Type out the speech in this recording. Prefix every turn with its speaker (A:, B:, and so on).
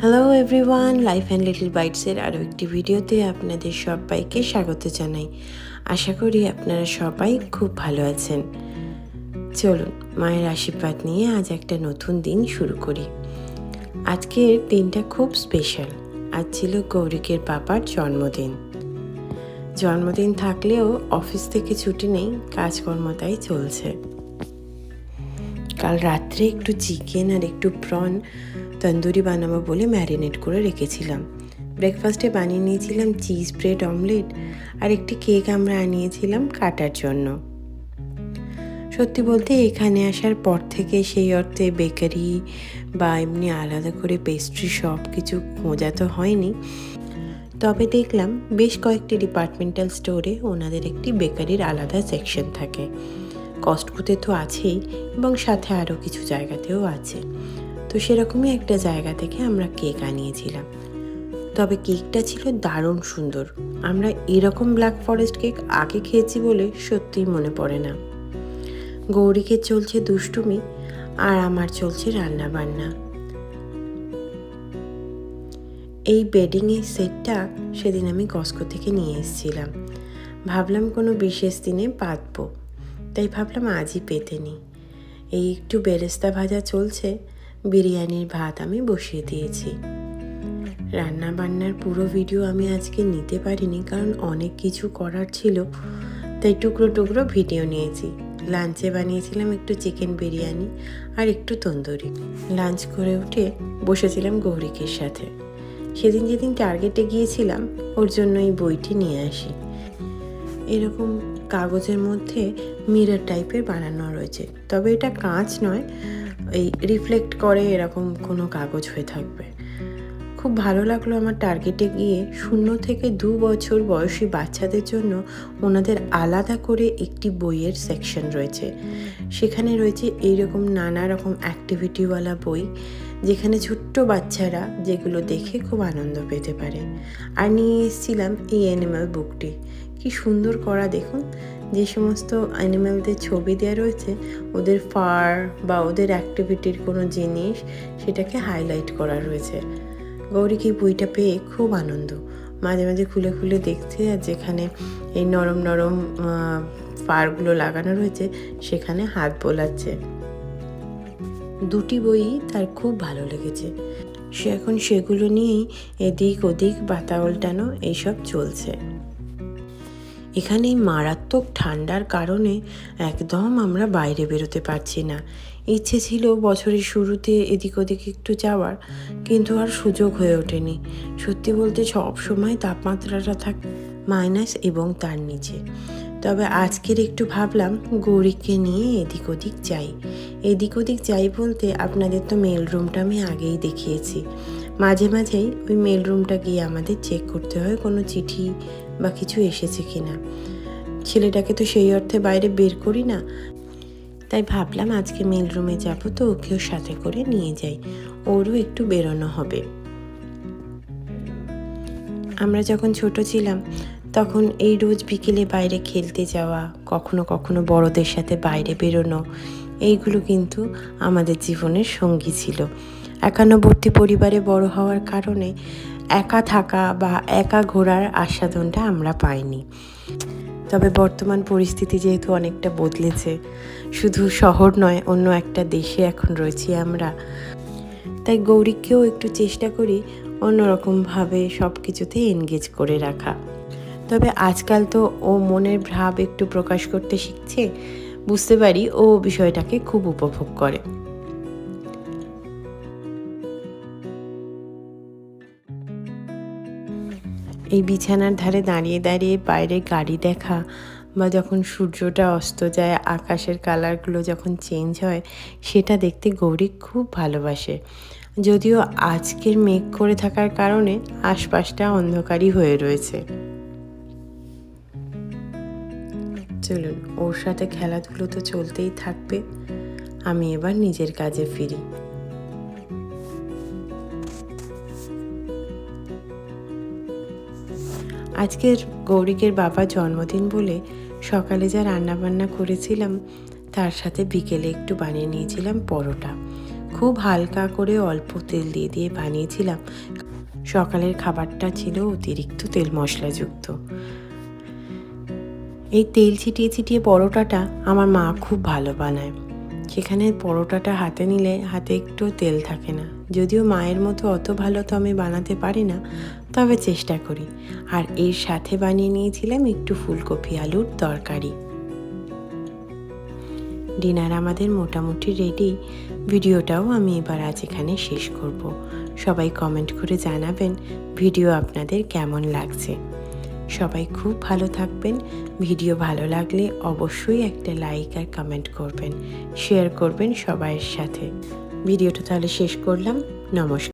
A: Hello everyone life and little বাইটসের আরও একটি ভিডিওতে আপনাদের সবাইকে স্বাগত জানাই। আশা করি আপনারা সবাই খুব ভালো আছেন। চলুন, মায়ের আশীর্বাদ নিয়ে আজ একটা নতুন দিন শুরু করি। আজকের দিনটা খুব স্পেশাল আজ ছিল গৌরিকের বাবার জন্মদিন। জন্মদিন থাকলেও অফিস থেকে ছুটি নেই কাজকর্ম তাই চলছে। কাল রাত্রে একটু চিকেন আর একটু প্রন তন্দুরি বানাবো বলে ম্যারিনেট করে রেখেছিলাম। ব্রেকফাস্টে বানিয়ে নিয়েছিলাম চিজ ব্রেড অমলেট আর একটি কেক আমরা আনিয়েছিলাম কাটার জন্য। সত্যি বলতে এখানে আসার পর থেকে সেই অর্থে বেকারি বা এমনি আলাদা করে পেস্ট্রি সব কিছু খোঁজা তো হয়নি। তবে দেখলাম বেশ কয়েকটি ডিপার্টমেন্টাল স্টোরে ওনাদের একটি বেকারির আলাদা সেকশন থাকে। কস্টকোতে তো আছেই এবং সাথে আরও কিছু জায়গাতেও আছে। তো সেরকমই একটা জায়গা থেকে আমরা কেক আনিয়েছিলাম। তবে কেকটা ছিল দারুণ সুন্দর। আমরা এরকম ব্ল্যাক ফরেস্ট কেক আগে খেয়েছি বলে সত্যিই মনে পড়ে না। গৌরীকে চলছে দুষ্টুমি আর আমার চলছে রান্না বান্না এই বেডিংয়ের সেটটা সেদিন আমি কস্কো থেকে নিয়ে এসেছিলাম। ভাবলাম কোনো বিশেষ দিনে পাতবো তাই ভাবলাম আজই পেতে নিই এই একটু বেরেস্তা ভাজা চলছে, বিরিয়ানির ভাত আমি বসিয়ে দিয়েছি। রান্না বান্নার পুরো ভিডিও আমি আজকে নিতে পারিনি কারণ অনেক কিছু করার ছিল, তাই টুকরো টুকরো ভিডিও নিয়েছি। লাঞ্চে বানিয়েছিলাম একটু চিকেন বিরিয়ানি আর একটু তন্দুরি। লাঞ্চ করে উঠে বসেছিলাম গৌরিকের সাথে। সেদিন যেদিন টার্গেটে গিয়েছিলাম, ওর জন্য এই বইটি নিয়ে আসি। এরকম কাগজের মধ্যে মিরর টাইপের বানানো রয়েছে। তবে এটা কাঁচ নয়, এই রিফ্লেক্ট করে এরকম কোনো কাগজ হয়ে থাকবে। খুব ভালো লাগল আমার টার্গেটে গিয়ে শূন্য থেকে দু বছর বয়সী বাচ্চাদের জন্য ওনাদের আলাদা করে একটি বইয়ের সেকশন রয়েছে। সেখানে রয়েছে এইরকম নানা রকম অ্যাক্টিভিটিওয়ালা বই। যেখানে ছোট্ট বাচ্চারা যেগুলো দেখে খুব আনন্দ পেতে পারে। আর নিয়ে এসেছিলাম এই অ্যানিম্যাল বুকটি কি সুন্দর করা দেখুন। যে সমস্ত অ্যানিম্যালদের ছবি দেওয়া রয়েছে, ওদের ফার বা ওদের অ্যাক্টিভিটির কোনো জিনিস সেটাকে হাইলাইট করা রয়েছে। গৌরীকে এই বইটা পেয়ে খুব আনন্দ। মাঝে মাঝে খুলে খুলে দেখছে আর যেখানে এই নরম নরম ফারগুলো লাগানো রয়েছে, সেখানে হাত বোলাচ্ছে। দুটি বই তার খুব ভালো লেগেছে। সে এখন সেগুলো নিয়েই এদিক ওদিক বাতা উল্টানো এইসব চলছে। এখানে মারাত্মক ঠান্ডার কারণে একদম আমরা বাইরে বেরোতে পারছি না। ইচ্ছে ছিল বছরের শুরুতে এদিক ওদিক একটু যাওয়ার, কিন্তু আর সুযোগ হয়ে ওঠেনি। সত্যি বলতে সব সময় তাপমাত্রাটা থাক মাইনাস এবং তার নিচে। তবে আজকের একটু ভাবলাম গৌরীকে নিয়ে এদিক ওদিক যাই। এদিক ওদিক যাই বলতে আপনাদের তো মেল রুমটা আমি আগেই দেখিয়েছি। মাঝে মাঝেই ওই মেল রুমটা গিয়ে আমাদের চেক করতে হয় কোনো চিঠি বা কিছু এসেছে কি না ছেলেটাকে তো সেই অর্থে বাইরে বের করি না। তাই ভাবলাম আজকে মেল রুমে যাব তো ওকেও সাথে করে নিয়ে যাই। ওরও একটু বেরোনো হবে। আমরা যখন ছোট ছিলাম তখন এই রোজ বিকেলে বাইরে খেলতে যাওয়া, কখনো কখনো বড়দের সাথে বাইরে বেরোনো, এইগুলো কিন্তু আমাদের জীবনের সঙ্গী ছিল। একান্নবর্তী পরিবারে বড় হওয়ার কারণে একা থাকা বা একা ঘোরার আস্বাদনটা আমরা পাইনি। তবে বর্তমান পরিস্থিতি যেহেতু অনেকটা বদলেছে, শুধু শহর নয়, অন্য একটা দেশে এখন রয়েছি আমরা। তাই গৌরীকেও একটু চেষ্টা করি অন্যরকমভাবে সব কিছুতে এনগেজ করে রাখা। তবে আজকাল তো ও মনের ভাব একটু প্রকাশ করতে শিখছে, বুঝতে পারি ও বিষয়টাকে খুব উপভোগ করে। এই বিছানার ধারে দাঁড়িয়ে দাঁড়িয়ে বাইরে গাড়ি দেখা বা যখন সূর্যটা অস্ত যায়, আকাশের কালারগুলো যখন চেঞ্জ হয়, সেটা দেখতে গৌরী খুব ভালোবাসে। যদিও আজকের মেঘ করে থাকার কারণে আশপাশটা অন্ধকারই হয়ে রয়েছে। চলুন, ওর সাথে খেলাধুলো তো চলতেই থাকবে। আমি এবার নিজের কাজে ফিরি। আজকের গৌরিকের বাবা জন্মদিন বলে সকালে যা রান্নাবান্না করেছিলাম, তার সাথে বিকেলে একটু বানিয়ে নিয়েছিলাম পরোটা। খুব হালকা করে অল্প তেল দিয়ে দিয়ে বানিয়েছিলাম। সকালের খাবারটা ছিল অতিরিক্ত তেল মশলাযুক্ত। এই তেল ছিটিয়ে ছিটিয়ে পরোটাটা আমার মা খুব ভালো বানায়। সেখানে পরোটাটা হাতে নিলে হাতে একটু তেল থাকে না। যদিও মায়ের মতো অত ভালো তো আমি বানাতে পারি না, তবে চেষ্টা করি। আর এর সাথে বানিয়ে নিয়েছিলাম একটু ফুলকপি আলুর তরকারি। ডিনার আমাদের মোটামুটি রেডি ভিডিওটাও আমি এবার আজ এখানে শেষ করব। সবাই কমেন্ট করে জানাবেন ভিডিও আপনাদের কেমন লাগছে। সবাই খুব ভালো থাকবেন। ভিডিও ভালো লাগলে অবশ্যই একটা লাইক আর কমেন্ট করবেন। শেয়ার করবেন সবাইয়ের সাথে। ভিডিওটা তাহলে শেষ করলাম। নমস্কার।